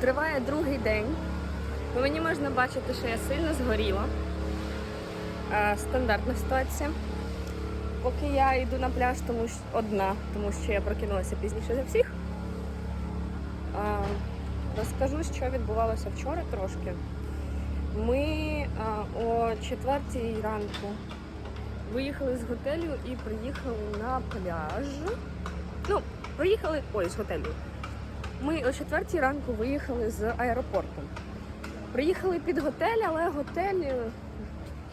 Триває другий день. По мені можна бачити, що я сильно згоріла. Е, Стандартна ситуація. Поки я йду на пляж, тому що одна, тому що я прокинулася пізніше за всіх. Е, Розкажу, що відбувалося вчора трошки. Ми е, о четвертій ранку виїхали з готелю і приїхали на пляж. Ну, приїхали ой, з готелю. Ми о четвертій ранку виїхали з аеропорту. Приїхали під готель, але готель, е,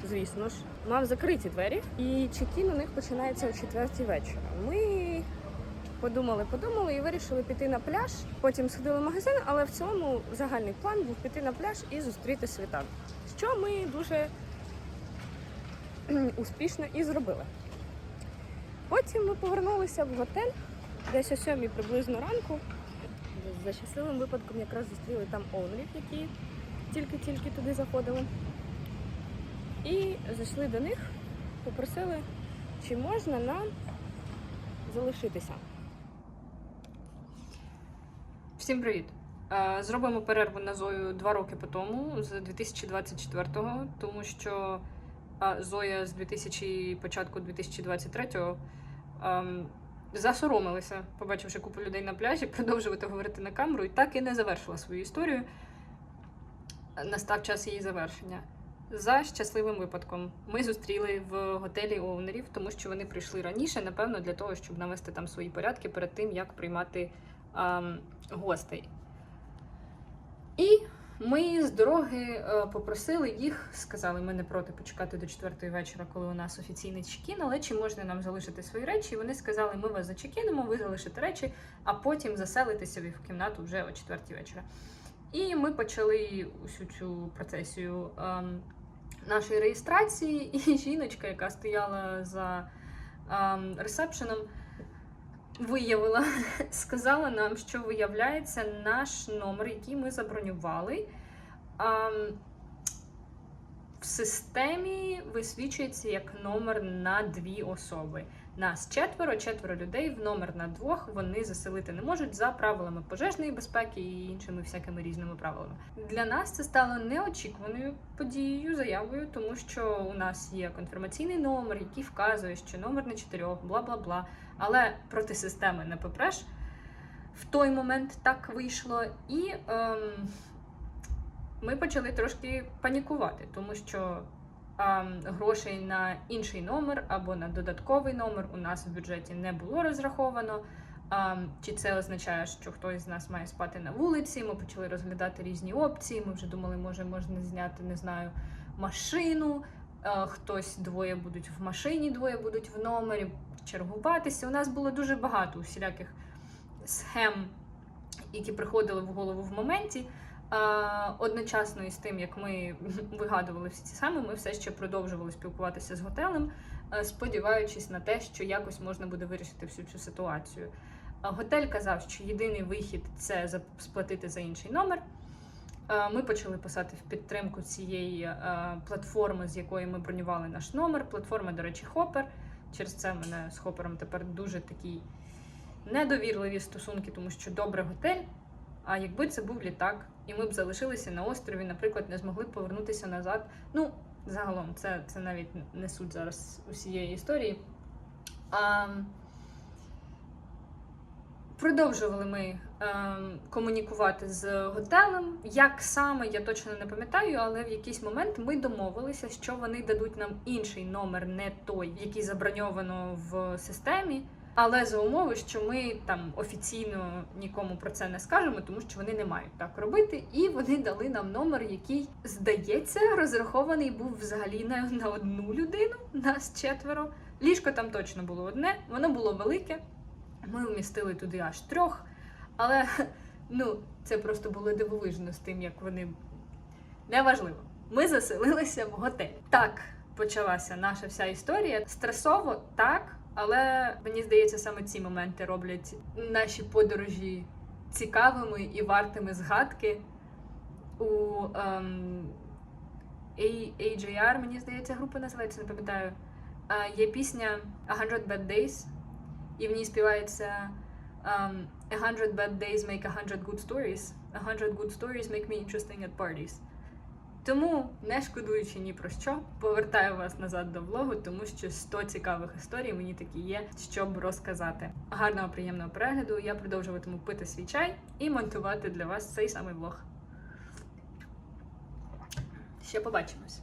звісно ж, мав закриті двері, і чекін у них починається о четвертій вечора. Ми подумали, подумали і вирішили піти на пляж. Потім сходили в магазин, але в цілому загальний план був піти на пляж і зустріти світанок. Що ми дуже успішно і зробили. Потім ми повернулися в готель десь о сьомій приблизно ранку. За щасливим випадком якраз зустріли там оунерів, які тільки-тільки туди заходили. І зайшли до них, попросили, чи можна нам залишитися. Всім привіт! Е, Зробимо перерву на Зою два роки по тому, з 2024-го, тому що е, Зоя з 2000, початку 2023-го ем, засоромилася, побачивши купу людей на пляжі, продовжувати говорити на камеру, і так і не завершила свою історію. Настав час її завершення. За щасливим випадком ми зустріли в готелі оунерів, тому що вони прийшли раніше, напевно, для того, щоб навести там свої порядки перед тим, як приймати ем, гостей. І ми з дороги е, попросили їх, сказали, ми не проти почекати до четвертої вечора, коли у нас офіційний чекін, але чи можна нам залишити свої речі? І вони сказали, ми вас зачекінемо, ви залишите речі, а потім заселитеся в кімнату вже о четвертій вечора. І ми почали усю цю процесію ем, нашої реєстрації, і жіночка, яка стояла за ем, ресепшеном, виявила, сказала нам, що виявляється наш номер, який ми забронювали. в системі висвічується як номер на дві особи. Нас четверо, четверо людей в номер на двох вони заселити не можуть за правилами пожежної безпеки і іншими всякими різними правилами. Для нас це стало неочікуваною подією, заявою, тому що у нас є конфірмаційний номер, який вказує, що номер на чотирьох, бла бла бла. Але проти системи не попреш. В той момент так вийшло, і ем, ми почали трошки панікувати, тому що грошей на інший номер або на додатковий номер у нас в бюджеті не було розраховано. Чи це означає, що хтось з нас має спати на вулиці? Ми почали розглядати різні опції. Ми вже думали, може можна зняти, не знаю, машину. е, Хтось двоє будуть в машині, двоє будуть в номері, чергуватися. У нас було дуже багато усіляких схем, які приходили в голову в моменті. Одночасно із тим, як ми вигадували всі ці саме, ми все ще продовжували спілкуватися з готелем, е, сподіваючись на те, що якось можна буде вирішити всю цю ситуацію. Готель казав, що єдиний вихід це сплатити за інший номер. Ми почали писати в підтримку цієї е, платформи, з якої ми бронювали наш номер. Платформа, до речі, Hopper. Через це в мене з Хоппером тепер дуже такі недовірливі стосунки, тому що добре готель. А якби це був літак, і ми б залишилися на острові, наприклад, не змогли б повернутися назад. Ну, загалом, це, це навіть не суть зараз усієї історії. А, продовжували ми ем, комунікувати з готелем. Як саме, я точно не пам'ятаю, але в якийсь момент ми домовилися, що вони дадуть нам інший номер, не той, який заброньовано в системі. Але за умови, що ми там офіційно нікому про це не скажемо, тому що вони не мають так робити. І вони дали нам номер, який, здається, розрахований був взагалі на, на одну людину, нас четверо. Ліжко там точно було одне, воно було велике. Ми вмістили туди аж трьох. Але ну, це просто було дивовижно з тим, як вони неважливо. Ми заселилися в готель. Так почалася наша вся історія. Стресово, так. Але мені здається, саме ці моменти роблять наші подорожі цікавими і вартими згадки. У ем, AJR, мені здається, група називається, не пам'ятаю. Е, є пісня «A Hundred Bad Days, і в ній співається ем, A hundred bad days make a hundred good stories. A hundred good stories make me interesting at parties. Тому, не шкодуючи ні про що, повертаю вас назад до влогу, тому що 100 цікавих історій мені такі є, щоб розказати. Гарного приємного перегляду. Я продовжуватиму пити свій чай і монтувати для вас цей самий влог. Ще побачимось.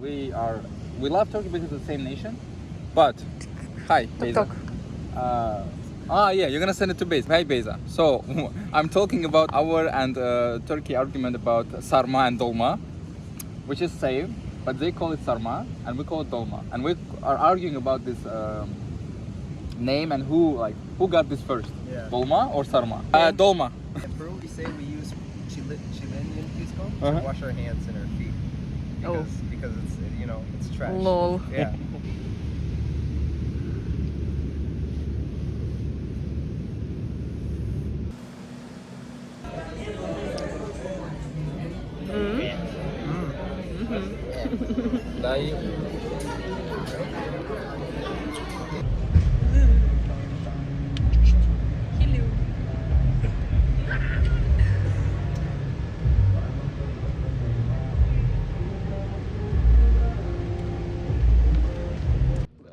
We are we love Turkey because it's the same nation, but hi Beyza. Uh, ah yeah, you're gonna send it to Beza. Hi Beza. So I'm talking about our and uh, Turkey argument about sarma and dolma, which is same, but they call it sarma and we call it dolma, and we are arguing about this um, name and who like who got this first, Yeah. dolma or sarma? Uh, dolma. In Peru, we say we use Chile, Chilean pisco to Uh-huh. wash our hands and our feet because because it's you know it's trash. Lol. Yeah.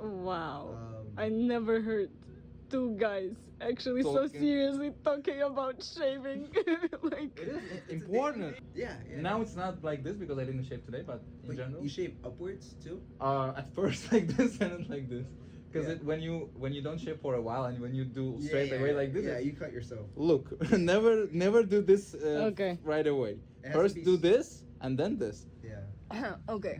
Wow. I never heard two guys actually so Talking. seriously talking about shaving. like It is it's a big- Important. Yeah, yeah. Now it's not like this because I didn't shave today, but in Like, general. you shave upwards too. uh, at first like this and then like this because Yeah. when you when you don't shave for a while and when you do Yeah, straight yeah, away yeah. like this Yeah, it's- you cut yourself. look never never do this uh, Okay. right away It has to first be do s- this and then this Yeah. okay.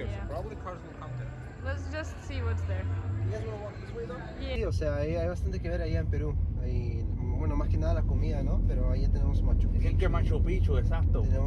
Here, Yeah. so probably cars will come there. Let's just see what's there. You guys wanna walk this way though? Yeah. Sí, o sea, hay, hay bastante que ver allá en Perú. Hay, bueno, más que nada la comida, ¿no? Pero ahí tenemos Machu Es el que Machu Picchu, exacto. Tenemos